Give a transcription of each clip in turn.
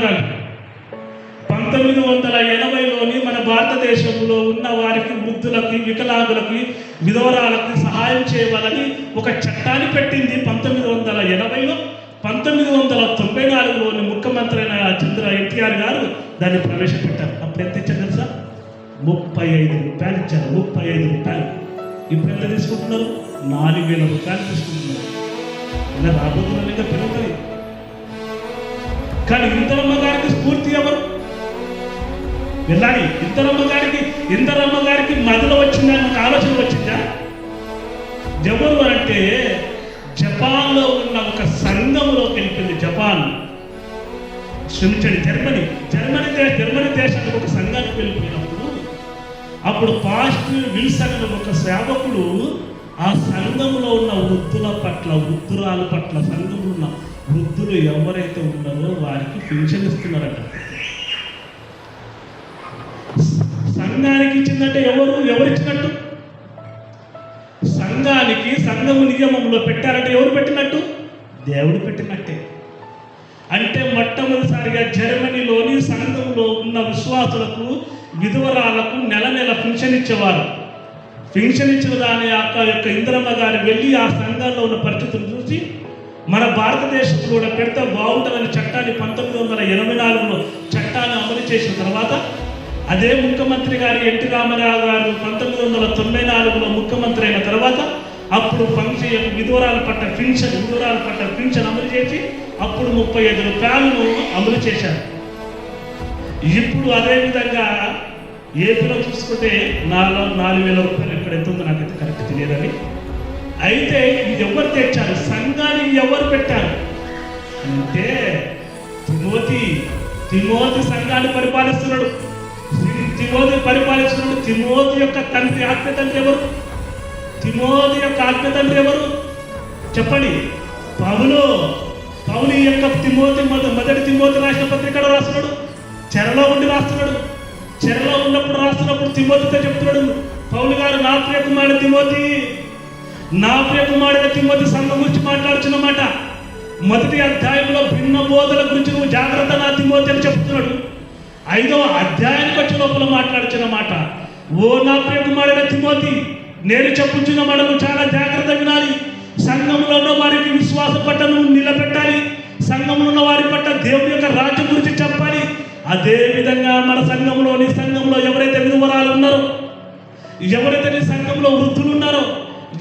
వర్గాలు పంతొమ్మిది వందల ఎనభైలోని మన భారతదేశంలో ఉన్న వారికి వృద్ధులకి వికలాంగులకి విధవరాలకి సహాయం చేయాలని ఒక చట్టాన్ని పెట్టింది పంతొమ్మిది వందల ఎనభైలో. పంతొమ్మిది వందల తొంభై నాలుగులోని ముఖ్యమంత్రి అయిన చంద్ర ఎన్టీఆర్ గారు దాన్ని ప్రవేశపెట్టారు. అప్పుడు ఎంత ఇచ్చారు తెలుసా? ముప్పై ఐదు రూపాయలు ఇచ్చారు. ముప్పై ఐదు రూపాయలు. ఇప్పుడు ఎంత తీసుకుంటున్నారు? నాలుగు వేల రూపాయలు తీసుకుంటున్నారు. ఇలా రాబోతున్న ఇంకా పెరుగుతుంది కానీ ఇంతరమ్మ గారికి స్ఫూర్తి ఎవరు? వెళ్ళాలి. ఇంతరమ్మ గారికి ఇంతరమ్మ గారికి మదిలో వచ్చిందా? నాకు ఆలోచన వచ్చిందా? ఎవరు అంటే జపాన్లో ఉన్న ఒక సంఘంలోకి వెళ్ళిపోయింది జపాన్. క్షమించండి జర్మనీ. జర్మనీ దేశ జర్మనీ దేశానికి ఒక సంఘానికి వెళ్ళిపోయినప్పుడు అప్పుడు పాస్ట్ విల్సన్ ఒక సేవకుడు ఆ సంఘంలో ఉన్న వృద్ధుల పట్ల వృద్ధురాల పట్ల సంఘంలో ఉన్న వృద్ధులు ఎవరైతే ఉన్నారో వారికి పెన్షన్ ఇస్తున్నారట. సంఘానికి ఇచ్చిందంటే ఎవరు? ఎవరిచ్చినట్టు? సంఘానికి సంఘము నియమంలో పెట్టారంటే ఎవరు పెట్టినట్టు? దేవుడు పెట్టినట్టే. అంటే మొట్టమొదటిసారిగా జర్మనీలోని సంఘంలో ఉన్న విశ్వాసులకు విధవరాలకు నెల నెల పింఛన్ ఇచ్చేవారు. పెన్షన్ ఇచ్చిన దాని యొక్క యొక్క ఇంద్రమ్మ గారి వెళ్ళి ఆ సంఘంలో ఉన్న పరిస్థితులు చూసి మన భారతదేశంలో కూడా పెడితే బాగుంటుందని చట్టాన్ని పంతొమ్మిది వందల ఎనభై నాలుగులో చట్టాన్ని అమలు చేసిన తర్వాత అదే ముఖ్యమంత్రి గారు ఎన్టీ రామారావు గారు పంతొమ్మిది వందల తొంభై నాలుగులో ముఖ్యమంత్రి అయిన తర్వాత అప్పుడు ఫంక్షన్ విధూరాలు పట్ల పింఛన్ విధూరాలు పట్ల పెన్షన్ అమలు చేసి అప్పుడు ముప్పై ఐదు రూపాయలను అమలు చేశారు. ఇప్పుడు అదే విధంగా ఏపీలో చూసుకుంటే నాలుగు నాలుగు వేల రూపాయలు. ఇక్కడ ఎంత ఉందో నాకైతే కరెక్ట్ తెలియదని అయితే ఇది ఎవరు తెచ్చారు? సంఘాన్ని ఎవరు పెట్టారు? అంటే తిమోతి. తిమోతి సంఘాన్ని పరిపాలిస్తున్నాడు. తిమోతి పరిపాలిస్తున్నాడు. తిమోతి యొక్క తండ్రి ఆత్మ తండ్రి ఎవరు? తిమోతి యొక్క ఆత్మ తండ్రి ఎవరు? చెప్పండి. పౌలు. పౌలు యొక్క తిమోతి మొదటి తిమోతి రాసిన పత్రికలో రాస్తున్నాడు? చెరలో ఉండి రాస్తున్నాడు. చెరలో ఉన్నప్పుడు రాస్తున్నప్పుడు తిమోతితో చెప్తున్నాడు. పౌలు గారు నా ప్రియ కుమారుడు తిమోతి నా ప్రియ కుమారుడు తిమోతి సంఘం గురించి మాట్లాడుచున్నమాట మొదటి అధ్యాయంలో భిన్న బోధల గురించి నువ్వు జాగ్రత్త నా తిమోతి అని చెప్తున్నాడు. ఐదవ అధ్యాయానికి వచ్చే లోపల మాట్లాడుచున్న మాట ఓ నా ప్రియ కుమారుడు తిమోతి నేను చెప్పుచున్న మాట నువ్వు చాలా జాగ్రత్త వినాలి. సంఘంలో ఉన్న వారికి విశ్వాసం పట్ల నువ్వు నిలబెట్టాలి. సంఘంలో ఉన్న వారి పట్ల దేవుని యొక్క రాజ్యం గురించి చెప్పాలి. అదే విధంగా మన సంఘంలోని సంఘంలో ఎవరైతే విధవరాలు ఉన్నారో ఎవరైతే నీ సంఘంలో వృద్ధులు ఉన్నారో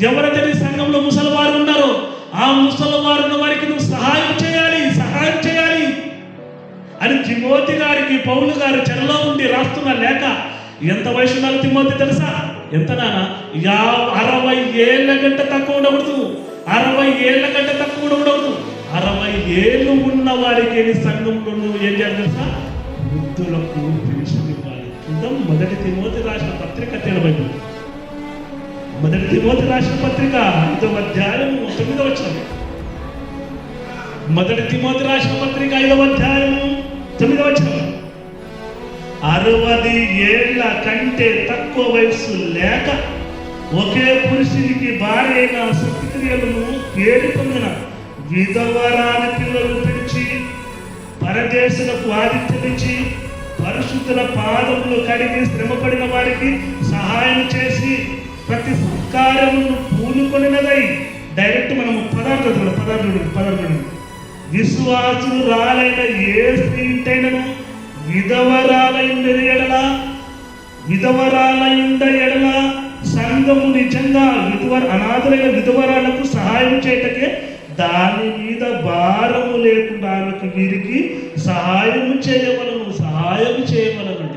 ఎవరైతే నీ సంఘంలో ముసలివారు ఉన్నారో ఆ ముసలివారు ఉన్న వారికి నువ్వు సహాయం చేయాలి సహాయం చేయాలి. అని తిమోతి గారికి పౌలు గారు చెరలో ఉండి రాస్తున్న లేఖ. ఎంత వయసు ఉన్నారు తిమోతి తెలుసా? ఎంత నానా? యా అరవై ఏళ్ళ గంట తక్కువ ఉండకూడదు. అరవై ఏళ్ళ గంట తక్కువ ఉండకూడదు. అరవై ఏళ్ళు ఉన్న వారికి నీ సంఘంలో నువ్వు ఏం చేయాలి తెలుసా? వృద్ధులకు పెన్షన్ ఇవ్వాలి. చూద్దాం మొదటి తిమోతి రాసిన పత్రిక తెలవైపు మొదటి తిమోతి రాసిన పత్రిక ఐదవ అధ్యాయం తొమ్మిదవ వచ్చిన మొదటి తిమోతి రాసిన పత్రిక ఐదవ అధ్యాయం తొమ్మిదవ వచ్చిన అరవది ఏళ్ళ కంటే తక్కువ వయస్సు లేక ఒకే పురుషునికి భార్యైన శక్తిక్రియలను పేరు పొందిన విధవరాని పిల్లలు పెంచి పరదేశులకు ఆదిత్యమిచ్చి పరిశుద్ధుల పాదములు కడిగి శ్రమపడిన వారికి సహాయం చేసి ప్రతి సత్కారమును పూనుకొనినదై డైరెక్ట్ మనము పదార్థుడు పదార్థుడు పదార్థుడు విశ్వాసులు రాలైన ఏ స్త్రీంటైనను విధవరాలైన ఎడల విధవరాలైన ఎడల సంఘము నిజంగా విధవ అనాథులైన విధవరాలకు సహాయం చేయటకే దాని మీద భారము లేకుండా వీరికి సహాయము చేయవలను. సహాయం చేయమనండి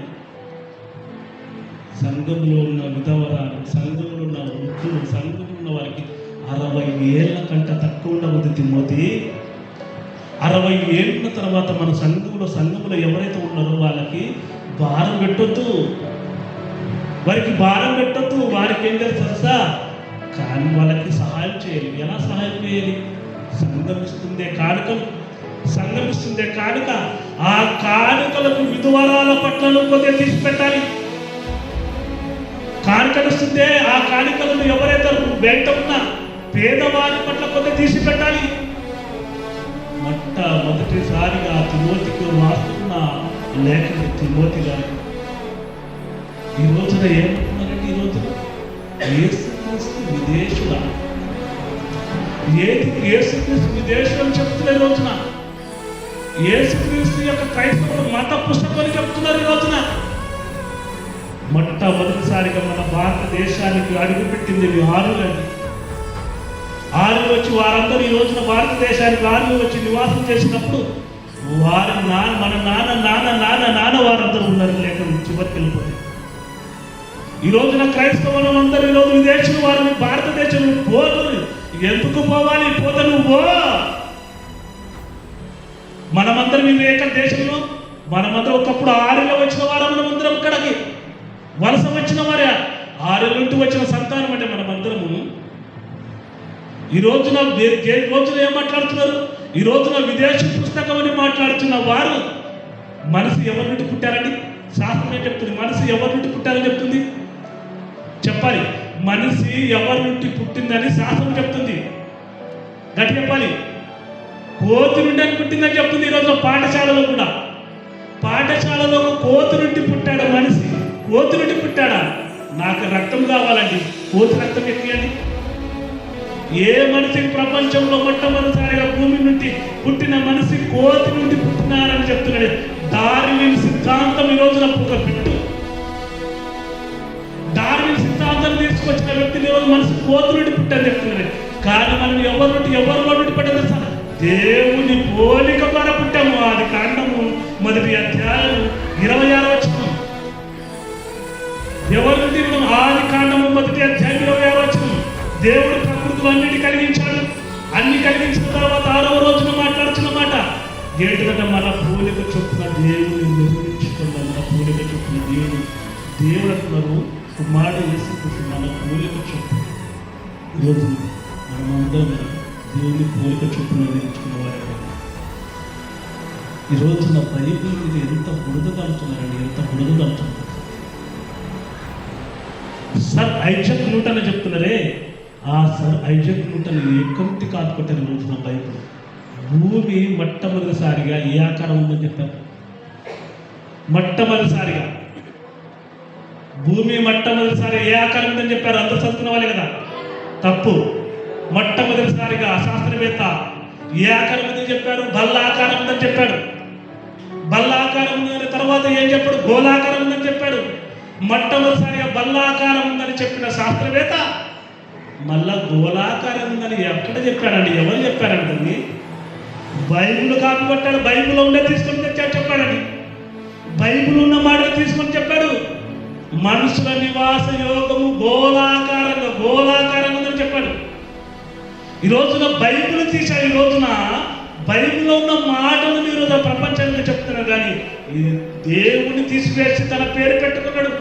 సంఘంలో ఉన్న విధవరాలు సంఘంలో ఉన్న వృద్ధులు సంఘంలో ఉన్న వారికి అరవై ఏళ్ళ కంట తక్కువ ఉండవద్దు తిమ్మోతి. అరవై ఏళ్ళ తర్వాత మన సంఘంలో సంఘంలో ఎవరైతే ఉన్నారో వాళ్ళకి భారం పెట్టొద్దు. వారికి భారం పెట్టొద్దు. వారికి ఏం తెలుసు తెలుసా? కానీ వాళ్ళకి సహాయం చేయాలి. ఎలా సహాయం చేయాలి? సంఘం ఇస్తుందే కానుకం. సంగమిస్తుందే. కానుక ఆ కానుకలకు విధువరాల పట్లను కొద్దిగా తీసి పెట్టాలి. కానుకలు ఆ కానుకలను ఎవరైతే వెంట ఉన్న పేదవారి పట్ల కొద్దిగా తీసి పెట్టాలి. మొట్టమొదటిసారిగా తిమోతికి రాస్తున్న లేఖని తిమోతి గారు. ఈ రోజున ఏమంటున్నారంటే ఈ రోజున? ఏసుక్రీస్తు విదేశుల ఏది ఏసుక్రీస్తు విదేశం అని చెప్తున్నారు ఈ రోజున? యేసుక్రీస్తు యొక్క క్రైస్తవుడు మత పుస్తకం చెప్తున్నారు ఈ రోజున. మొట్టమొదటిసారిగా మన భారతదేశానికి అడుగుపెట్టింది ఇవి ఆరులండి ఆరు వచ్చి వారందరూ ఈ రోజున భారతదేశానికి ఆరు వచ్చి నివాసం చేసినప్పుడు వారి నాన్న మన నాన్న నాన్న నాన్న నాన్న వారందరూ ఉన్నారు లేక చివరికి వెళ్ళిపోతే ఈ రోజున క్రైస్తవులు అందరూ ఈ రోజు విదేశం వారిని భారతదేశం పోదు ఎందుకు పోవాలి? పోతను నువ్వు పో. మనమందరం ఈ ఏక దేశంలో మనమందరం ఒకప్పుడు ఆరులో వచ్చిన వారు మనమందరం ఇక్కడికి వలస వచ్చిన వారే. ఆరు నుండి వచ్చిన సంతానం అంటే మనమందరము. ఈ రోజున ఏ రోజున ఏం మాట్లాడుతున్నారు? ఈ రోజున విదేశీ పుస్తకం అని మాట్లాడుతున్న వారు మనసు ఎవరి నుండి పుట్టారండి? శాస్త్రం ఏం చెప్తుంది? మనసు ఎవరి నుండి పుట్టారని చెప్తుంది? చెప్పాలి. మనిషి ఎవరి నుండి పుట్టిందని శాస్త్రం చెప్తుంది. గట్టి చెప్పాలి. కోతి నుండి అని పుట్టిందని చెప్తుంది ఈరోజు పాఠశాలలో కూడా. పాఠశాలలో ఒక కోతి నుండి పుట్టాడు మనిషి. కోతి నుండి పుట్టాడా? నాకు రక్తం కావాలండి. కోతి రక్తం ఎక్కియండి ఏ మనిషికి ప్రపంచంలో మొట్టమొదటిసారిగా భూమి నుండి పుట్టిన మనిషి కోతి నుండి పుట్టినారని చెప్తున్నాడు. డార్విన్ సిద్ధాంతం ఈ రోజున ఒక పెట్టు డార్విన్ సిద్ధాంతం తీసుకొచ్చిన వ్యక్తిని ఈరోజు మనిషి కోతి నుండి పుట్టని చెప్తున్నాడు. కానీ మనం ఎవరి నుండి ఎవరిలో నుండి పడ్డది సార్. దేవుని పోలిక ద్వారా పుట్టాము అది కాండము మొదటి అధ్యాయం ఇరవై ఆరో వచ్చిన ఎవరి నుండి మనం ఆది కాండము మొదటి అధ్యాయం ఇరవై ఆరో వచ్చిన దేవుడు ప్రకృతులు అన్నిటి కలిగించాడు. అన్ని కలిగించిన తర్వాత ఆరవ రోజున మాట్లాడుచున్న మాట ఏంటంటే మన పోలిక చొప్పున దేవుని నిర్మించుకున్న మన పోలిక చొప్పున దేవుడు దేవుడు అంటున్నారు కుమారుడు వేసుకుంటూ మన పోలిక చొప్పున. ఈరోజు మనమందరం దేవుని పోలిక చొప్పున నిర్మించుకున్న ఈరోజు నా బైబిల్ మీద ఎంత బురద కలుగుతున్నారండి ఎంత బురద కలుగుతున్నారు సార్ ఐజక్ న్యూటన్ అని చెప్తున్నారే? ఆ సార్ ఐజక్ న్యూటన్ ఎక్కడి కాదు ఈరోజు నా బైబిల్. భూమి మొట్టమొదటిసారిగా ఏ ఆకారం ఉందని చెప్పారు మొట్టమొదటిసారిగా. భూమి మొట్టమొదటిసారి ఏ ఆకారం ఉందని చెప్పారు? అందరూ చదువుకున్న వాళ్ళే కదా? తప్పు. మొట్టమొదటిసారిగా శాస్త్రవేత్త ఏ ఆకారం ఉందని చెప్పాడు? బల్ల ఆకారం ఉందని చెప్పాడు? బల్ల ఆకారం ఉందని తర్వాత ఏం చెప్పాడు? గోళాకారం ఉందని చెప్పాడు. మొట్టమొదటిసారిగా బల్లాకారం ఉందని చెప్పిన శాస్త్రవేత్త మళ్ళా గోళాకారం ఉందని ఎక్కడ చెప్పాడండి? ఎవరు చెప్పారంటుంది బైబుల్ కాపీ కొట్టాడు బైబిల్లో ఉండే తీసుకొని తెచ్చాడు చెప్పాడండి. బైబుల్ ఉన్న మాట తీసుకొని చెప్పాడు. మనుషుల నివాస యోగము గోళాకారంగా గోళాకారంగా ఉందని చెప్పాడు. ఈ రోజున బైబిల్ తీశారు ఈ రోజున బైబిల్లో ఉన్న మాటలు మీరు ప్రపంచంగా ప్రపంచానికి చెప్తున్నారు కానీ ఈ దేవుని తీసివేసి తన పేరు పెట్టుకున్నాడు.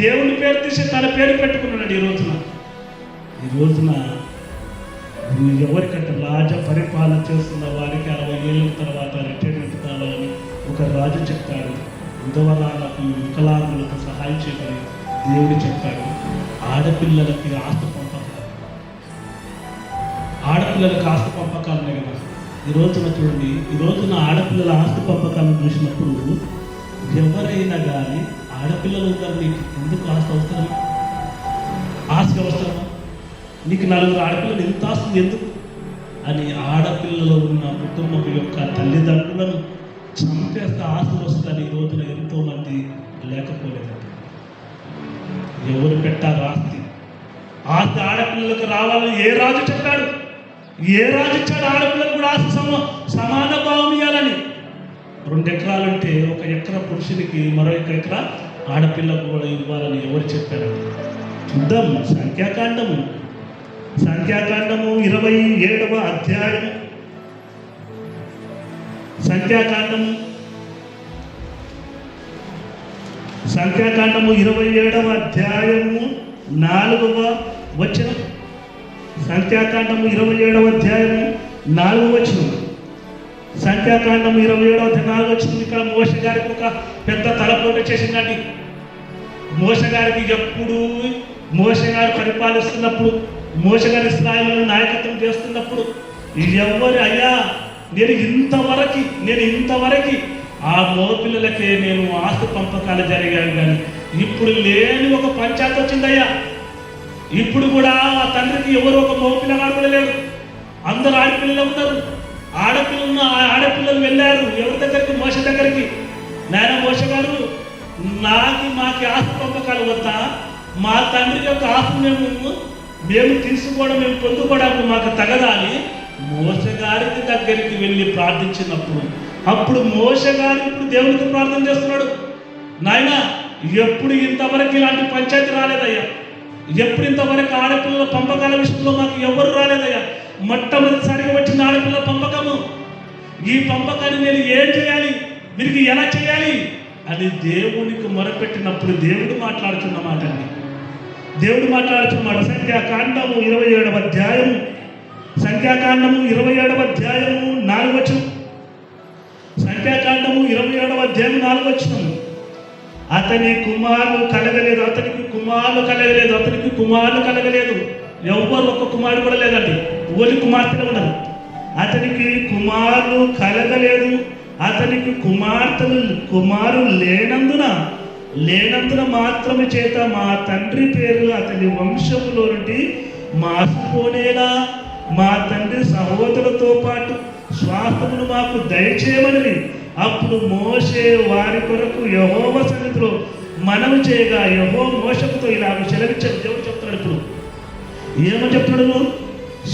దేవుని పేరు తీసి తన పేరు పెట్టుకున్నాడు ఈ రోజున. ఈ రోజున ఎవరికంటే రాజ పరిపాలన చేస్తున్న వారికి అరవై ఏళ్ళ తర్వాత రిటైర్మెంట్ కావాలని ఒక రాజు చెప్తాడు. విధవరాలకు వికలాంగులకు సహాయం చేయమని దేవుడు చెప్తాడు. ఆడపిల్లలకి ఆస్తి ఆడపిల్లలకు ఆస్తి పంపకాలు ఉన్నాయి కదా. ఈ రోజున చూడండి ఈ రోజున ఆడపిల్లల ఆస్తి పంపకాలను చూసినప్పుడు ఎవరైనా కానీ ఆడపిల్లలు గారు నీకు ఎందుకు ఆస్తి అవసరం? ఆస్తి అవసరమా? నీకు నలుగురు ఆడపిల్లలు ఎంత ఆస్తుంది ఎందుకు? అని ఆడపిల్లలు ఉన్న కుటుంబం యొక్క తల్లిదండ్రులను చంపేస్తే ఆస్తి వస్తుందని ఈ రోజున ఎంతో మంది లేకపోలేదు. ఎవరు పెట్టారు ఆస్తి? ఆస్తి ఆడపిల్లలకు రావాలని ఏ రాజు చెప్పాడు? ఏ రాజు ఇచ్చాడు ఆడపిల్లలకు కూడా ఆస్తి సమ సమాన భావం ఇవ్వాలని? రెండు ఎకరాలుంటే ఒక ఎకరా పురుషునికి మరో ఒక ఎకరా ఆడపిల్లకు కూడా ఇవ్వాలని ఎవరు చెప్పారు? చూద్దాం. సంఖ్యాకాండము. సంఖ్యాకాండము ఇరవై ఏడవ అధ్యాయం సంఖ్యాకాండము. సంఖ్యాకాండము ఇరవై ఏడవ అధ్యాయము నాలుగవ వచనం. సంఖ్యాకాండము ఇరవై ఏడవ అధ్యాయము నాలుగు వచ్చిన సంఖ్యాకాండము ఇరవై ఏడవ అధ్యాయం నాలుగు వచ్చింది ఇక్కడ మోస గారికి ఒక పెద్ద తలపోటు చేసిందండి. మోస గారికి ఎప్పుడు మోస గారు పరిపాలిస్తున్నప్పుడు మోస గారి ఇస్రాయలను నాయకత్వం చేస్తున్నప్పుడు ఎవరు అయ్యా నేను ఇంతవరకు నేను ఇంతవరకు ఆ మోపిల్లలకే నేను ఆస్తి పంపకాలు జరిగాను కానీ ఇప్పుడు లేని ఒక పంచాయతీ వచ్చిందయ్యా. ఇప్పుడు కూడా ఆ తండ్రికి ఎవరు ఒక మగపిల్లగాడు కూడా లేడు అందరూ ఆడపిల్లలు ఉన్నారు. ఆడపిల్లలు ఆ ఆడపిల్లలు వెళ్ళారు. ఎవరి దగ్గరికి? మోస దగ్గరికి. నాయన మోస గారు నాకు మాకి ఆస్తి పంపకాలు వద్దా? మా తండ్రి యొక్క ఆస్తి మేము మేము తీసుకోవడం మేము పొందుకోవడానికి మాకు తగదాలి. మోసగారికి దగ్గరికి వెళ్ళి ప్రార్థించినప్పుడు అప్పుడు మోసగారు ఇప్పుడు దేవునికి ప్రార్థన చేస్తున్నాడు. నాయన ఎప్పుడు ఇంతవరకు ఇలాంటి పంచాయతీ రాలేదయ్యా? ఎప్పుడు ఇంతవరకు ఆడపిల్లల పంపకాల విషయంలో మాకు ఎవరు రాలేదయ్యా? మొట్టమొదటిసారిగా వచ్చిన ఆడపిల్లల పంపకము. ఈ పంపకాన్ని నేను ఏం చేయాలి? మీరు ఎలా చేయాలి? అని దేవునికి మొరపెట్టినప్పుడు దేవుడు మాట్లాడుతున్న మాట అండి. దేవుడు మాట్లాడుతున్నమాట సంఖ్యాకాండము ఇరవై ఏడవ అధ్యాయము. సంఖ్యాకాండము ఇరవై ఏడవ అధ్యాయము నాలుగు వచ్చిన సంఖ్యాకాండము ఇరవై ఏడవ అధ్యాయం నాలుగు వచ్చినాము అతని కుమారులు కలగలేదు అతనికి కుమారులు కలగలేదు అతనికి కుమారులు కలగలేదు. ఎవ్వరు ఒక్క కుమారుడు కూడా లేదండి. ఓలి కుమార్తెలు ఉన్నారు. అతనికి కుమారులు కలగలేదు. అతనికి కుమార్తెలు కుమారులు లేనందున లేనందున మాత్రమే చేత మా తండ్రి పేరు అతని వంశములో నుండి మాసిపోనేలా మా తండ్రి సహోదరులతో పాటు స్వాస్థమును మాకు దయచేయమని అప్పుడు మోసే వారి కొరకు యహోవ సన్నిధిలో మనవి చేయగా యహో మోసకుతో ఇలా సెలవిచ్చాడు. దేవుడు చెప్తున్నాడు ఇప్పుడు. ఏమో చెప్తున్నాడు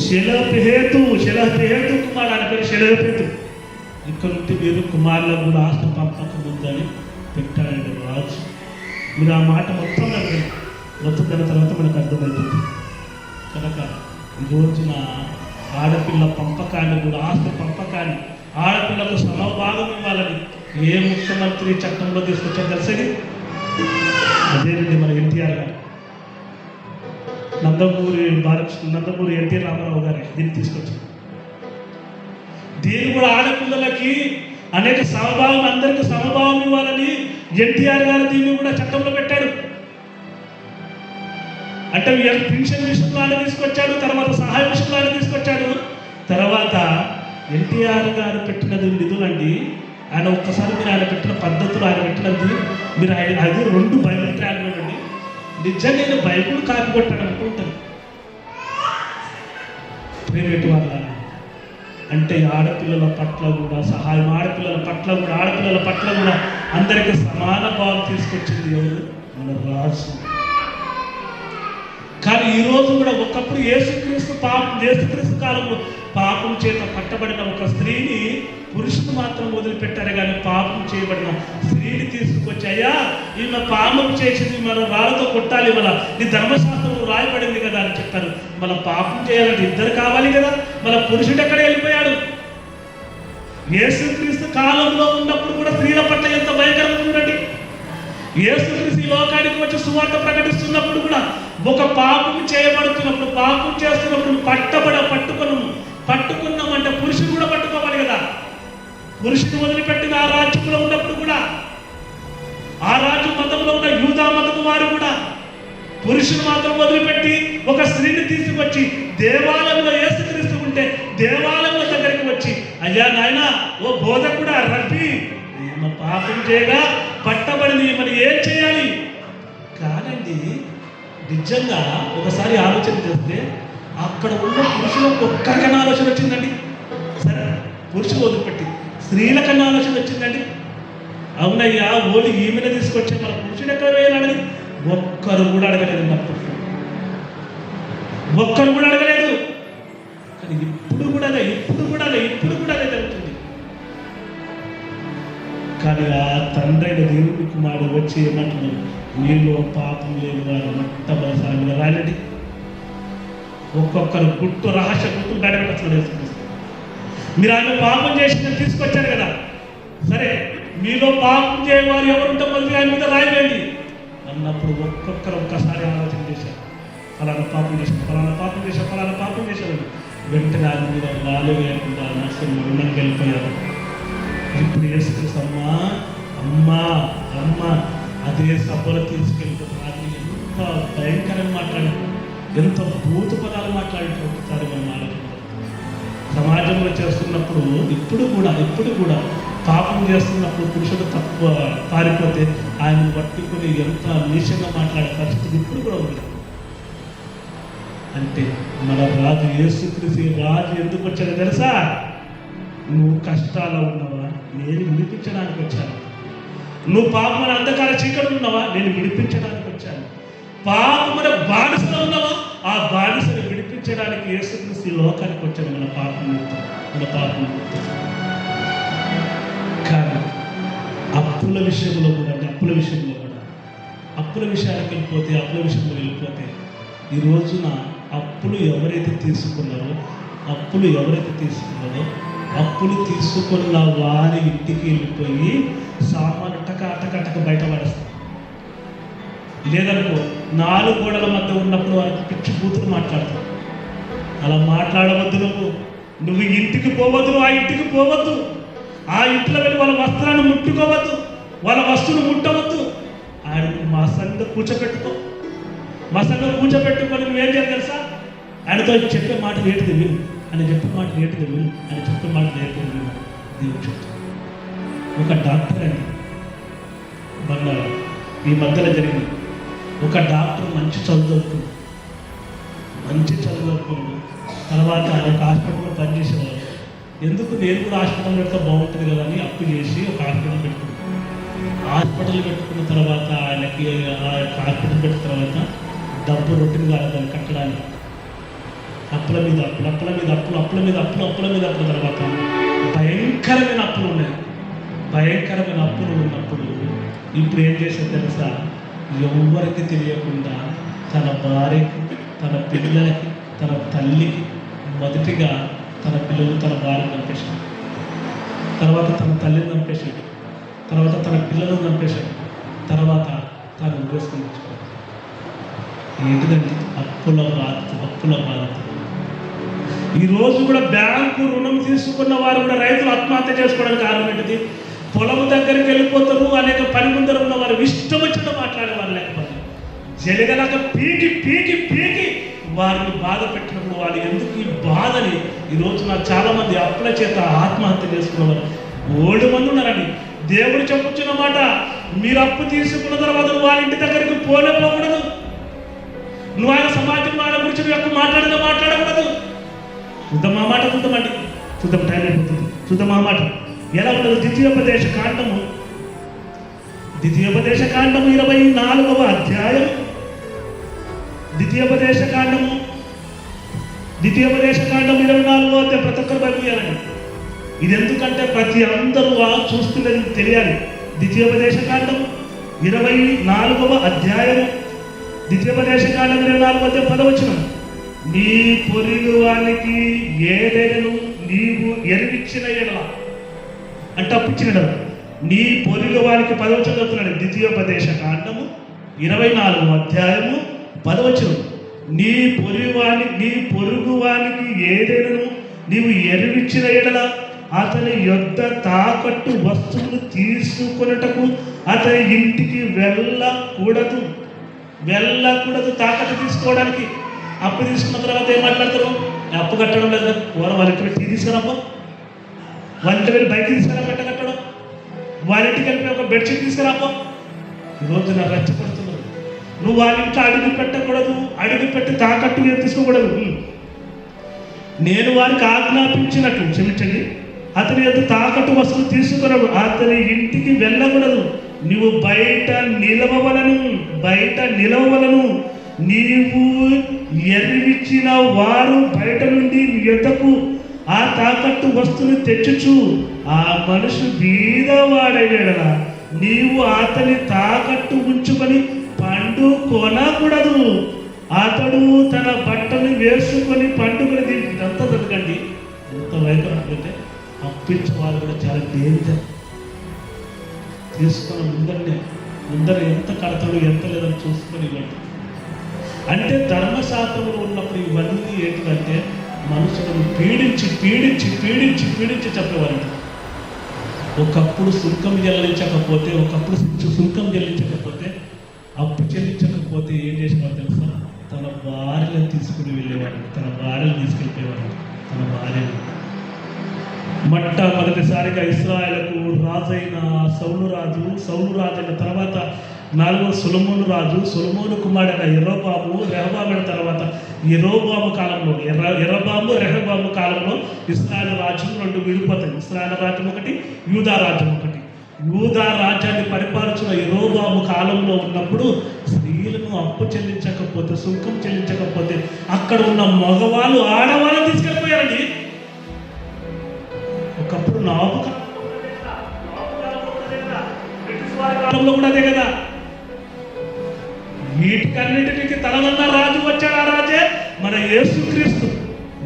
శిలపిహేతు శిలపిహేతు కుమార్ అని పేరు శిలపిహేతు ఇక్కడ మీరు కుమారులకు కూడా ఆస్తి పంపకం ఉందని పెట్టాడండి రాజు. మీరు ఆ మాట మొత్తం నాకు మొత్తం దాని తర్వాత మనకు అర్థమవుతుంది కనుక ఈరోజున ఆడపిల్ల పంపకాన్ని కూడా ఆస్తి పంపకాన్ని ఆడపిల్లకు సమభాగం ఇవ్వాలని ఏ ముఖ్యమంత్రి చట్టంలో తీసుకొచ్చా తెలిసేది అదేనండి మన ఎన్టీఆర్ గారు. నందమూరి బాలకృష్ణ నందమూరి ఎన్టీ రామారావు గారి దీన్ని తీసుకొచ్చారు. దీన్ని కూడా ఆడపిల్లలకి అనేక సమభావం అందరికీ సమభావం ఇవ్వాలని ఎన్టీఆర్ గారు దీన్ని కూడా చట్టంలో పెట్టాడు. అంటే పెన్షన్ విషయంలో ఆయన తీసుకొచ్చాడు తర్వాత సహాయ విషయంలో ఆయన తీసుకొచ్చాడు. తర్వాత ఎన్టీఆర్ గారు పెట్టినది నిధులండి. ఆయన ఒక్కసారి మీరు ఆయన పెట్టిన పద్ధతులు ఆయన పెట్టినది మీరు ఆయన అది రెండు బైబిల్ ట్రాక్లు అండి. నిజంగా నేను బైబిల్ కాపీ కొట్టాను అనుకుంటాను. ప్రైవేట్ వాళ్ళ అంటే ఆడపిల్లల పట్ల కూడా సహాయం ఆడపిల్లల పట్ల కూడా ఆడపిల్లల పట్ల కూడా అందరికీ సమాన భావం తీసుకొచ్చింది ఎవరు? మన రాజు. కానీ ఈరోజు కూడా ఒకప్పుడు యేసుక్రీస్తు పాపం యేసుక్రీస్తు కాలంలో పాపం చేత పట్టబడిన ఒక స్త్రీని పురుషుడు మాత్రం వదిలిపెట్టారు కానీ పాపం చేయబడిన స్త్రీని తీసుకొచ్చి అయ్యా ఈమె పాపం చేసింది మనం రాళ్ళతో కొట్టాలి మన నీ ధర్మశాస్త్రం రాయబడింది కదా అని చెప్పారు. మన పాపం చేయాలంటే ఇద్దరు కావాలి కదా మన పురుషుడు ఎక్కడ వెళ్ళిపోయాడు? యేసుక్రీస్తు కాలంలో ఉన్నప్పుడు కూడా స్త్రీల పట్ల ఎంత భయంకరంగా చూడండి యేసుక్రీస్తు ఈ లోకానికి వచ్చి సువార్త ప్రకటిస్తున్నప్పుడు కూడా ఒక పాపం చేయబడుతున్నప్పుడు పాపం చేస్తున్నప్పుడు పట్టబడ పట్టుకున్నాము పట్టుకున్నామంటే పురుషుడు కూడా పట్టుకోవాలి కదా. పురుషుడు వదిలిపెట్టిన ఆ రాజ్యంలో ఉన్నప్పుడు కూడా ఆ రాజు మతంలో ఉన్న యూదా మతం వారు కూడా పురుషుడు మాత్రం వదిలిపెట్టి ఒక స్త్రీని తీసుకొచ్చి దేవాలయంలో ఏసుక్రీస్తు ఉంటే దేవాలయంలో దగ్గరికి వచ్చి అయ్యా నాయన ఓ బోధకుడా రబ్బి. పాపం చేయగా పట్టబడింది మరి ఏం చేయాలి? కాదండి నిజంగా ఒకసారి ఆలోచన చేస్తే అక్కడ ఉన్న పురుషులకు ఒక్కరికన్నా ఆలోచన వచ్చిందండి. సరే పురుషులు వదిలిపెట్టి. స్త్రీలకన్నా ఆలోచన వచ్చిందండి. అవునయ్యా ఓలి ఈమెను తీసుకొచ్చే మన పురుషుడు ఎక్కడ వేయాలని ఒక్కరు కూడా అడగలేదు అప్పుడు ఒక్కరు కూడా అడగలేదు. కానీ ఇప్పుడు కూడా అదే ఇప్పుడు కూడా అదే ఇప్పుడు కూడా అదే జరుగుతుంది. కానీ ఆ తండ్రి అయిన దేవుడి కుమారుడు వచ్చి ఏమంటున్నాడు? నీలో పాపం లేని వారు మొట్టమొదటిసారి మీద రాలండి ఒక్కొక్కరు గుట్టు రహస్య గుట్టు బయటపెట్టచ్చు వేసుకొస్తారు మీరు ఆయన పాపం చేసిన తీసుకొచ్చారు కదా. సరే మీలో పాపం చేయవారు ఎవరుంటే మళ్ళీ ఆయన మీద రాయలేండి అన్నప్పుడు ఒక్కొక్కరు ఒక్కసారి ఆలోచన చేశారు. ఫలానా పాపం చేశారు ఫలానా పాపం చేశారు ఫలానా పాపం చేశారు వెంటనే ఆయన మీద లాలు వేయకుండా నష్టం రుణంకి వెళ్ళిపోయారు ఇప్పుడు వేసుకొస్తామ్మా అమ్మా అమ్మ అదే సభలో తీసుకెళ్తే అది ఎంత భయంకరంగా మాట్లాడారు. ఎంత భూత పదాలు మాట్లాడితే ఒకసారి మనం సమాజంలో చేస్తున్నప్పుడు ఇప్పుడు కూడా ఇప్పుడు కూడా పాపం చేస్తున్నప్పుడు పురుషుడు తక్కువ పారిపోతే ఆయన పట్టుకుని ఎంత నీచంగా మాట్లాడే పరిస్థితి ఇప్పుడు కూడా ఉంది. అంటే మన రాజు యేసుక్రీస్తు రాజు ఎందుకు వచ్చాడో తెలుసా? నువ్వు కష్టాల్లో ఉన్నావా? నేను విడిపించడానికి వచ్చాను. నువ్వు పాపం అంధకార చీకటి ఉన్నావా? నేను విడిపించడానికి వచ్చాను. పాపమైన బానిసలో ఉన్నావా? ఆ బానిసను విడిపించడానికి యేసుక్రీస్తు ఈ లోకానికి వచ్చాడు. మన పాపం మన పాపం కానీ అప్పుల విషయంలో కూడా అప్పుల విషయంలో కూడా. అప్పుల విషయానికి వెళ్ళిపోతే అప్పుల విషయంలో వెళ్ళిపోతే ఈ రోజున అప్పులు ఎవరైతే తీసుకున్నారో అప్పులు ఎవరైతే తీసుకున్నారో అప్పులు తీసుకున్న వారి ఇంటికి వెళ్ళిపోయి సామాను టక టక బయట పడేస్తారు. లేదనుకో నాలుగు గోడల మధ్య ఉన్నప్పుడు వారికి పిచ్చి కూతురు మాట్లాడతారు. అలా మాట్లాడవద్దు నువ్వు. నువ్వు ఇంటికి పోవద్దు ఆ ఇంటికి పోవద్దు. ఆ ఇంట్లో వెళ్ళి వాళ్ళ వస్త్రాన్ని ముట్టుకోవద్దు. వాళ్ళ వస్తువులు ముట్టవద్దు. ఆయన మా సంగ కూర్చోబెట్టుకో మా సంగ కూర్చోబెట్టుకొని నువ్వేం చేయాలి తెలుసా? ఆయనతో చెప్పే మాట ఏంటిది విను. అని చెప్పే మాట ఏంటిది విను. అని చెప్పే మాట ఏంటిది విను. దేవుడు చెప్తాను ఒక డాక్టర్ అండి మొన్న ఈ మధ్యలో జరిగింది. ఒక డాక్టర్ మంచి చదువు మంచి చదువు తర్వాత ఒక హాస్పిటల్లో పనిచేసేవారు ఎందుకు నేను కూడా హాస్పిటల్ పెడితే బాగుంటుంది కదా అని అప్పు చేసి ఒక హాస్పిటల్ పెట్టుకున్నాను. హాస్పిటల్ పెట్టుకున్న తర్వాత ఆయనకి ఆ యొక్క హాస్పిటల్ పెట్టిన తర్వాత డబ్బు రొట్టెని కాలేదని కట్టడానికి. అప్పుల మీద అప్పులు అప్పుల మీద అప్పులు అప్పుల మీద అప్పులు అప్పుల మీద అప్పుల తర్వాత భయంకరమైన అప్పులు ఉన్నాయి. భయంకరమైన అప్పులు ఉన్నప్పుడు ఇప్పుడు ఏం చేసేది తెలుసా? ఎవరికి తెలియకుండా తన భార్యకి తన పిల్లలకి తన తల్లికి మొదటిగా తన పిల్లలు తన భార్యను చంపేశాడు తర్వాత తన తల్లిని చంపేశాడు తర్వాత తన పిల్లలను చంపేశాడు తర్వాత తను ఉరేసుకుని తెచ్చుకోవాలి ఏంటిదంటే అప్పుల బాధ అప్పుల బాధ ఈ రోజు కూడా బ్యాంకు రుణం తీసుకున్న వారు కూడా రైతులు ఆత్మహత్య చేసుకోవడానికి కారణం ఏంటిది? పొలము దగ్గరికి వెళ్ళిపోతారు అనేక పని ముందర ఉన్న వారు ఇష్టం వచ్చిన మాట్లాడేవారు లేకపోతే. జరగలాక పీకి పీకి పీకి వారిని బాధ పెట్టినప్పుడు వాళ్ళు ఎందుకు ఈ బాధని? ఈ రోజు నాకు చాలామంది అప్పుల చేత ఆత్మహత్య చేసుకున్నవారు. ఓల్డ్ మంది ఉన్నారండి. దేవుడు చెప్పుచున్న మాట మీరు అప్పు తీసుకున్న తర్వాత నువ్వు వాళ్ళ ఇంటి దగ్గరికి పోలే పోకూడదు. నువ్వు ఆయన సమాజం వాళ్ళ గురించి నువ్వు ఎక్కువ మాట్లాడినా మాట్లాడకూడదు. చూద్దాం మా మాట చూద్దామండి. చూద్దాం టైం అయిపోతుంది. చూద్దాం మా మాట. ఎలా ఉండదు ద్వితీయోపదేశ కాండము. ద్వితీయోపదేశ కాండము ఇరవై నాలుగవ అధ్యాయం. ద్వితీయోపదేశ కాండము. ద్వితీయోపదేశ కాండం ఇరవై నాలుగవ అధ్యాయం. ప్రతి ఒక్కరు బైబిల్ ఇది ఎందుకంటే ప్రతి అందరూ ఆ చూస్తున్నది తెలియాలి. ద్వితీయోపదేశ కాండం ఇరవై నాలుగవ అధ్యాయం. ద్వితీయోపదేశ కాండం ఇరవై నాలుగవ అధ్యాయం పదవచనం నీ పొరుగు వానికి ఏదైనా నీవు ఎరివిచ్చిన ఎలా అంటే అప్పిచ్చిన ఎడల నీ పొరుగు వారికి పదవచనం చదువుతున్నాడు. ద్వితీయోపదేశ కాండము ఇరవై నాలుగు అధ్యాయము పదవచనం నీ పొరుగువాని నీ పొరుగు వానికి ఏదైనాను నీవు ఎరువిచ్చిన ఎడల అతని యొద్ద తాకట్టు వస్తువులు తీసుకొనుటకు అతని ఇంటికి వెళ్ళకూడదు. వెళ్ళకూడదు తాకట్టు తీసుకోవడానికి. అప్పు తీసుకున్న తర్వాత ఏం మాట్లాడతారు? అప్పు కట్టడం లేదు. కూర ఇక్కడ ఇంటి వెళ్ళి వాళ్ళ వెళ్ళి బయట తీసుకురా పెట్ట కట్టడం. వాళ్ళింటికి వెళ్ళి ఒక బెడ్షీట్ తీసుకురాపో. ఈరోజు నా రెచ్చగొడుతున్నారు నువ్వు వాళ్ళ ఇంట్లో అడుగు పెట్టకూడదు అడుగు పెట్టి తాకట్టు మీద తీసుకోకూడదు. నేను వారికి ఆజ్ఞాపించినట్టు క్షమించండి. అతని యొక్క తాకట్టు వస్తువులు తీసుకురాడు అతని ఇంటికి వెళ్ళకూడదు. నువ్వు బయట నిలవవలను బయట నిలవవలను. నీవు ఎరివిచ్చిన వారు బయట నుండి నీ ఆ తాకట్టు వస్తువుని తెచ్చుచు ఆ మనిషి బీదవాడైన నీవు అతని తాకట్టు ఉంచుకొని పండు కొనకూడదు. అతడు తన బట్టలు వేసుకొని పండుగలు తిని ఇదంతా జరగండి ఎంత వైకుంటే అప్పించే వాళ్ళు కూడా చాలా డేంజర్ తీసుకున్న ముందరనే ముందర ఎంత కడతాడు ఎంత లేదని చూసుకొని అంటే ధర్మశాస్త్రంలో ఉన్నప్పుడు ఇవన్నీ ఏంటంటే మనుషులను పీడించి పీడించి పీడించి పీడించి చెప్పేవారంట ఒకప్పుడు సుంకం చెల్లించకపోతే ఒకప్పుడు సుంకం చెల్లించకపోతే అప్పు చెల్లించకపోతే ఏం చేసినారు తెలుసా? తన భార్యను తీసుకుని వెళ్ళేవాడు తన భార్యను తీసుకెళ్ళిపోయేవాడు తన భార్యను మొట్టమొదటిసారిగా ఇస్రాయలకు రాజైన సౌలు రాజు సౌలు అయిన తర్వాత నాలుగో సులమూలు రాజు సులమోను కుమారుడైన ఎర్రబాబు రెహబాబు తర్వాత ఎరోబాబు కాలంలో ఎర్ర ఎర్రబాబు రెహబాబు కాలంలో ఇస్రాయల్ రాజ్యం రెండు విడిపోతాయి. ఇస్రాయల్ రాజ్యం ఒకటి యూదా రాజ్యం ఒకటి. యూదా రాజ్యాన్ని పరిపాలించిన ఎరోబాబు కాలంలో ఉన్నప్పుడు స్త్రీలను అప్పు చెల్లించకపోతే సుంకం చెల్లించకపోతే అక్కడ ఉన్న మగవాళ్ళు ఆడవాళ్ళు తీసుకెళ్ళిపోయారండి. ఒకప్పుడు నాబు కాలంలో కూడా అదే కదా. వీటికన్నిటికి తలవన్న రాజు వచ్చాడు ఆ రాజే? మన యేసుక్రీస్తు.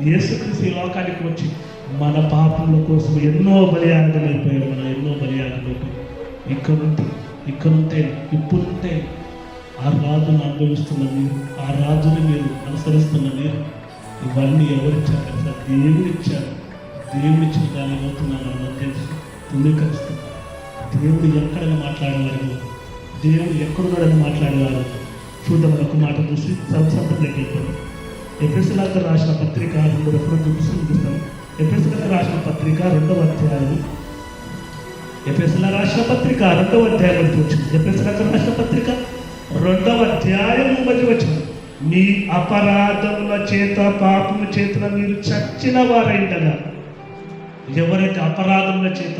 యేసుక్రీస్తు ఈ లోకానికి వచ్చి మన పాపముల కోసం ఎన్నో బలియాగం అయిపోయాడు. మన ఎన్నో బలియాగం అయిపోయాడు. ఇక్కడుంటే ఇక్కడుంటే ఇప్పుడుంటే ఆ రాజును అనుభవిస్తున్న మీరు ఆ రాజుని మీరు అనుసరిస్తున్న మీరు ఇవన్నీ ఎవరిచ్చారు సార్? దేవుడు ఇచ్చారు. దేవుడు ఇచ్చిన దాన్ని అవుతున్నాను మనకు తెలుసు. ధృవీకరిస్తాం దేవుడు ఎక్కడైనా మాట్లాడేవారు దేవుడు ఎక్కడున్నాడని మాట్లాడేవారు చూద్దాం ఒక మాట చూసి సంసంతలోకి వెళ్ళిపోయి ఎఫ్ఎస్లాగా రాసిన పత్రిక రెండు రెఫరెన్స్ చూపిస్తూ చూపిస్తాం ఎఫ్ఎస్లాగా రాసిన పత్రిక రెండవ అధ్యాయం ఎఫ్ఎస్లా రాసిన పత్రిక రెండవ అధ్యాయం వరకు వచ్చింది ఎపిసలకు రాసిన పత్రిక రెండవ అధ్యాయం మధ్య వచ్చింది మీ అపరాధముల చేత పాపముల చేత మీరు చచ్చిన వారైండగా. ఎవరైతే అపరాధముల చేత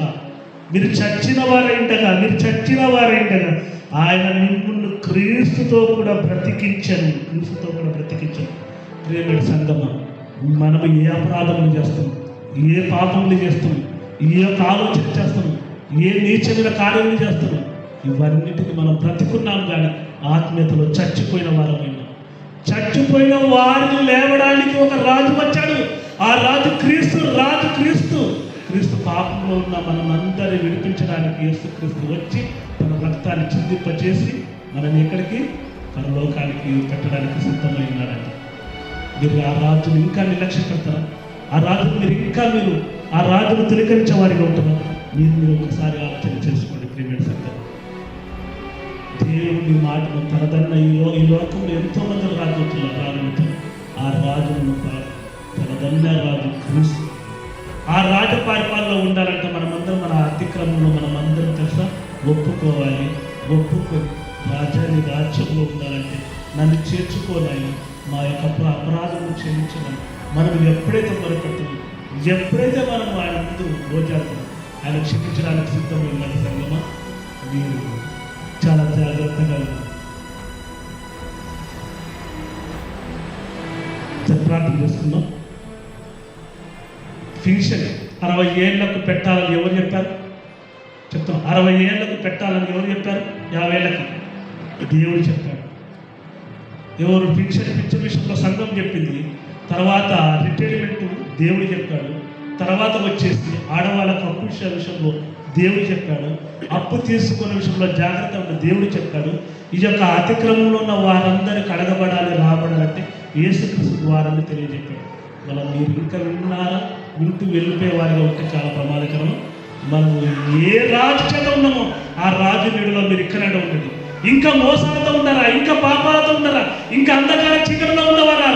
మీరు చచ్చిన వారైండగా మీరు చచ్చిన వారైండగా ఆయన మిమ్మల్ని క్రీస్తుతో కూడా బ్రతికించను క్రీస్తుతో కూడా బ్రతికించను. ప్రియమైన సంగమ మనం ఏ అపరాధములు చేస్తాం ఏ పాపములు చేస్తాం ఏ యొక్క ఆలోచన చేస్తాం ఏ నీచమైన కార్యములు చేస్తాం ఇవన్నిటిని మనం బ్రతికున్నాం కానీ ఆత్మీయతలో చచ్చిపోయిన వారమైన. చచ్చిపోయిన వారిని లేవడానికి ఒక రాజు వచ్చాడు. ఆ రాజు క్రీస్తు రాజు క్రీస్తు. క్రీస్తు పాపంలో ఉన్న మనమందరిని విడిపించడానికి యేసు క్రీస్తు వచ్చి తన రక్తాన్ని చిందింపచేసి మనం ఎక్కడికి? పరలోకానికి పెట్టడానికి సిద్ధమై ఉన్నాడంట. మీరు ఆ రాజును ఇంకా నిర్లక్ష్య పెడతారా ఆ రాజును మీరు ఇంకా మీరు ఆ రాజును తిరకరించే వారిగా ఉంటారా మీరు మీరు ఒకసారి ఆలోచన చేసుకోండి ప్రియమైన సంగతి దేవుని మాటను తనదన్న ఈ లో ఈ లోకంలో ఎంతో మంది రాజు అవుతున్నారు రాజు ఆ రాజును తనదన్న రాజు క్రీస్తు ఆ రాజ పరిపాలనలో ఉండాలంటే మనమందరం మన అతిక్రమంలో మనమందరం తెలుసా? ఒప్పుకోవాలి. ఒప్పుకొని రాజ్యాన్ని రాజ్యంలో ఉండాలంటే నన్ను చేర్చుకోవాలి మా యొక్క అపరాధము క్షమించమని. మనం ఎప్పుడైతే మొరపెడుతున్నాం ఎప్పుడైతే మనం ఆయన ముందు రోజాడుతున్నాం ఆయన క్షమించడానికి సిద్ధమై ఉన్న సంగమా. మీరు చాలా జాగ్రత్తగా ప్రార్థన చేసుకుందాం ఫింక్షన్ అరవై ఏళ్ళకు పెట్టాలని ఎవరు చెప్పారు? చెప్తాం అరవై ఏళ్ళకు పెట్టాలని ఎవరు చెప్పారు? యాభై ఏళ్ళకి. దేవుడు చెప్పాడు. ఎవరు ఫిక్షన్ పిక్చర్ విషయంలో సంఘం చెప్పింది తర్వాత రిటైర్మెంట్ దేవుడు చెప్పాడు తర్వాత వచ్చేసి ఆడవాళ్ళకు అప్పు విషయంలో దేవుడు చెప్పాడు అప్పు తీసుకునే విషయంలో జాగ్రత్త ఉన్న దేవుడు చెప్పాడు. ఈ యొక్క అతిక్రమంలో ఉన్న వారందరికి అడగబడాలి రాబడాలంటే యేసుక్రీస్తు వారని తెలియజెప్పాడు. మనం మీరు ఇంకా విన్నారా? వింటూ వెళ్ళిపోయే వారిగా ఉంటే చాలా ప్రమాదకరం. మనం ఏ రాజు చేత ఉన్నామో ఆ రాజు నీడలో మీరు ఇక్కడే ఉంటుంది ఇంకా మోసాలతో ఉన్నారా? ఇంకా పాపాలతో ఉన్నారా? ఇంకా అంధకార చీకటిలో ఉన్నవారా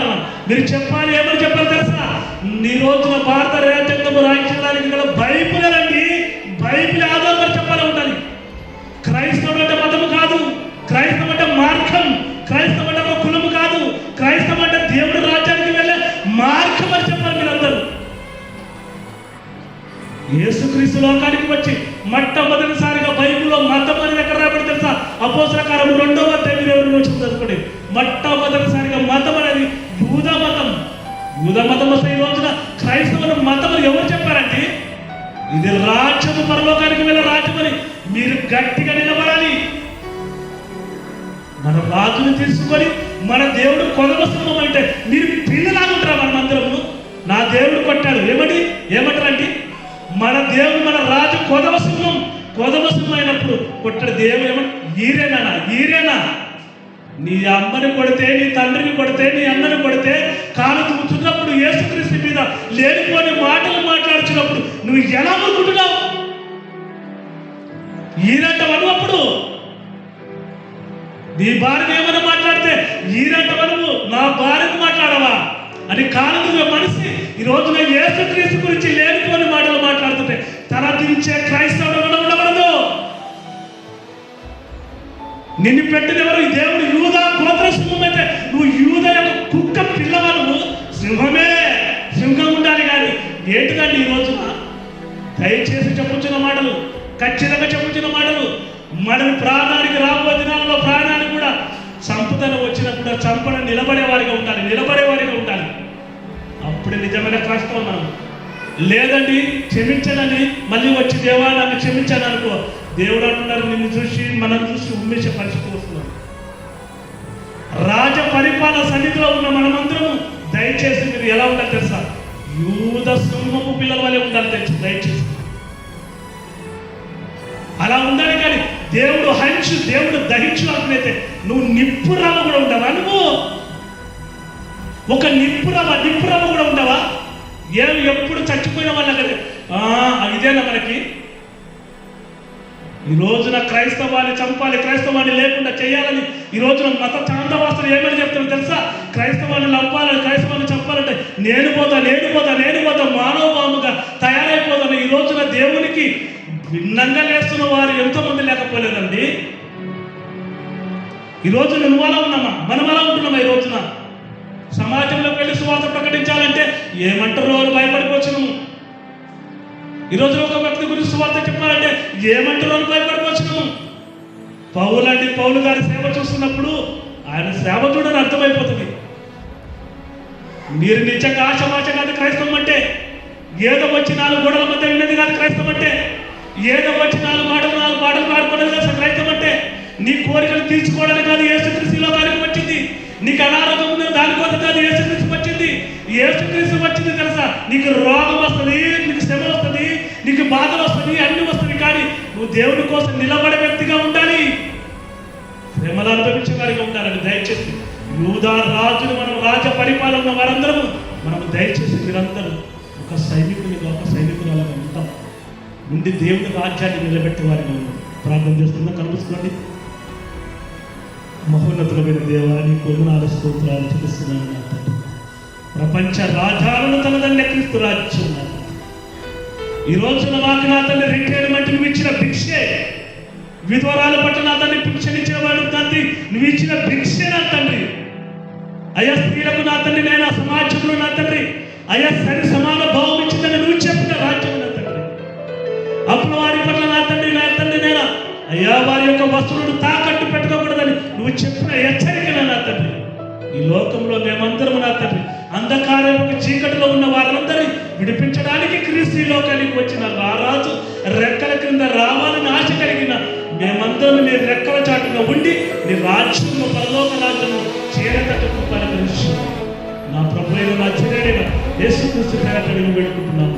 మీరు చెప్పాలి ఏమని చెప్పాలి తెలుసా? ఈ రోజున భారత రాజ్యాంగము రాయించడానికి గల బైబిలేనండి బైబిల్ ఆధారపడి చెప్పాలి ఉండాలి క్రైస్తవం అంటే మతము కాదు. క్రైస్తవం అంటే మార్గం. క్రైస్తవం అంటే ఒక కులము కాదు. క్రైస్తవం అంటే దేవుడు రాజ్యానికి వెళ్ళే మార్గం అని చెప్పాలి మీరందరూ. యేసుక్రీస్తు లోకానికి వచ్చి మొట్టమొదటిసారి బైబిల్లో మతం అనేది ఎక్కడ రాబడి తెలుసా అపోసరకారం రెండవ అధ్యాయం ఎవరు చదువుకోండి మొట్టమొదటిసారిగా మతం అనేది యూద మతం. యూద మతం వస్తే ఈ రోజున క్రైస్తవుల మతం ఎవరు చెప్పారండి ఇది రాజ్యము పరలోకానికి వెళ్ళిన రాజ్యమని మీరు గట్టిగా నిలబడాలి. మన రాజుని తీసుకొని మన దేవుడు కొనవస్తున్నాం అంటే మీరు పిల్లలాగుంటారా మన మందిరము నా దేవుడు కొట్టాడు. ఏమని ఏమంటారండి? మన దేవుడు మన రాజు కొదవసింహం కొదవసింహం అయినప్పుడు దేవుడు ఏమంట ఈరేనా ఈరేనా? నీ అమ్మని కొడితే నీ తండ్రిని కొడితే నీ అన్నని కొడితే కాలు తుమ్ముతున్నప్పుడు యేసుక్రీస్తు మీద లేనిపోని మాటలు మాట్లాడుచున్నప్పుడు నువ్వు ఎలా అనుకుంటున్నావు? ఈరంటవను అప్పుడు నీ భార్యను ఏమైనా మాట్లాడితే ఈరంట మనము నా భార్యను మాట్లాడవా? అని కాలం మనిషి ఈ రోజున యేసుక్రీస్తు గురించి లేనిపోని మాటలు మాట్లాడుతుంటే తల దించే క్రైస్తవుడు నిన్ను పెట్టిన ఎవరు దేవుడు యూద గోత్ర సింహం అయితే నువ్వు యూద యొక్క కుక్క పిల్లవాడు. సింహమే సింహం ఉండాలి కానీ ఏంటిదండి ఈ రోజున? దయచేసి చెప్పుచున్న మాటలు ఖచ్చితంగా చెప్పుచున్న మాటలు. మనని ప్రాణానికి రాబోయే దినాల్లో ప్రాణానికి కూడా సంపదన వచ్చినా కూడా చంపన నిలబడేవారిగా ఉండాలి నిలబడేవారిగా ఉండాలి. అప్పుడే నిజమైన కష్టం మనం. లేదండి క్షమించనని మళ్ళీ వచ్చి దేవా నన్ను క్షమించాను అనుకో. దేవుడు అంటున్నారు నిన్ను చూసి మనం చూసి ఉమ్మేష పరిచిపోతున్నాం రాజ పరిపాలన సన్నిధిలో ఉన్న మనమందరం దయచేసి మీరు ఎలా ఉండాలి తెలుసా? యూద సింహపు పిల్లల వల్లే ఉండాలి తెలుసు దయచేసి. అలా ఉండాలి కానీ దేవుడు హంచు దేవుడు దహించు అనుకునైతే నువ్వు నిప్పు కూడా ఉండవా నువ్వు? ఒక నిప్పు రవ్వ కూడా ఉండవా? ఏం ఎప్పుడు చచ్చిపోయిన వాళ్ళ కదా ఇదేనా మనకి? ఈ రోజున క్రైస్తవాన్ని చంపాలి క్రైస్తవాన్ని లేకుండా చేయాలని ఈ రోజున మత చాందవాసులు ఏమని చెప్తారు తెలుసా? క్రైస్తవాన్ని లంపాలని క్రైస్తవాన్ని చంపాలంటే నేను పోతా నేను పోతా నేను పోతా మానవ బాముగా తయారైపోతాను. ఈ రోజున దేవునికి భిన్నంగా లేస్తున్న వారు ఎంతోమంది లేకపోలేదండి. ఈ రోజు నువ్వు అలా ఉన్నామా మనం అలా ఉంటున్నామా ఈ రోజున? సమాజంలోకి వెళ్ళి సువార్త ప్రకటించాలంటే ఏమంటారు వాళ్ళు? భయపడిపోవచ్చును ఈ రోజు ఒక వ్యక్తి గురించి వార్త చెప్పాలంటే ఏమంటారో అని పౌలు అండి పౌలు గారి సేవ చూస్తున్నప్పుడు ఆయన సేవ చూడని అర్థమైపోతుంది. మీరు నిజంగా ఆశమాచ కాదు క్రైస్తవం అంటే ఏదో వచ్చి నాలుగు గోడల మధ్య విన్నది కాదు క్రైస్తవం అంటే ఏదో వచ్చి నాలుగు మాటలు నాలుగు పాటలు పాడుకోవడం కాదు క్రైస్తవం అంటే నీ కోరికలు తీర్చుకోవడానికి కాదు యేసుక్రీస్తులో వారికి వచ్చింది. నీకు అనారోగ్యం ఉందని దానికోసం కాదు యేసుక్రీస్తు వచ్చింది. యేసుక్రీస్తు వచ్చింది తెలుసా? నీకు రోగం వస్తుంది నీకు శ్రమ వస్తుంది. నీకు బాధలు వస్తుంది అన్ని వస్తుంది కానీ నువ్వు దేవుని కోసం నిలబడే వ్యక్తిగా ఉండాలి. శ్రమలు అనుభవించే వారిగా ఉండాలని దయచేసి యూదా రాజులు మనం రాజ పరిపాలన వారందరము మనం దయచేసి మీరందరూ ఒక సైనికునిగా ఒక సైనికురాలుగా ఉంటాం. ఉండి దేవుని రాజ్యాన్ని నిలబెట్టే వారిగా ప్రార్థన చేస్తున్నా కనిపిస్తుంది మహోన్నతులమైన దేవాన్ని కొందనాలు స్తోత్రాలు చూపిస్తున్నాను ప్రపంచ రాజాలను తనదన్న క్రీస్తు రాజ్యం ఈ రోజున మాకు నా తల్లి రిటైర్మెంట్ నువ్వు ఇచ్చిన భిక్షే. విధ్వరాల పట్ల నా తల్లి భిక్షనిచ్చేవాడు తండ్రి నువ్వు ఇచ్చిన భిక్షే నా తండ్రి అయ్యా స్త్రీలకు నా తండ్రి నేను సమాజంలో నా తండ్రి అయ్యా సరి సమాన భావం ఇచ్చిందని నువ్వు చెప్పిన రాజ్యం నా తండ్రి అప్పుడు వారి పట్ల నా తండ్రి నా తండ్రి నేను అయ్యా వారి యొక్క వస్తువులను తాకట్టు పెట్టుకోకూడదని నువ్వు చెప్పిన హెచ్చరికన నా తండ్రి ఈ లోకంలో మేమందరం నా తండ్రి అంధకారపు చీకటిలో ఉన్న వారందరినీ విడిపించడానికి క్రీస్తు లోకానికి వచ్చిన రారాజు రెక్కల క్రింద రావాలని ఆశ కలిగిన మేమందరం నీ రెక్కల చాటుగా ఉండి నీ రాజ్యము పరలోక రాజ్యము చేరటకు పలకరించు నా ప్రభు నా చెల్లెడైన యేసుక్రీస్తు పేరట నేను పెట్టుకుంటున్నాను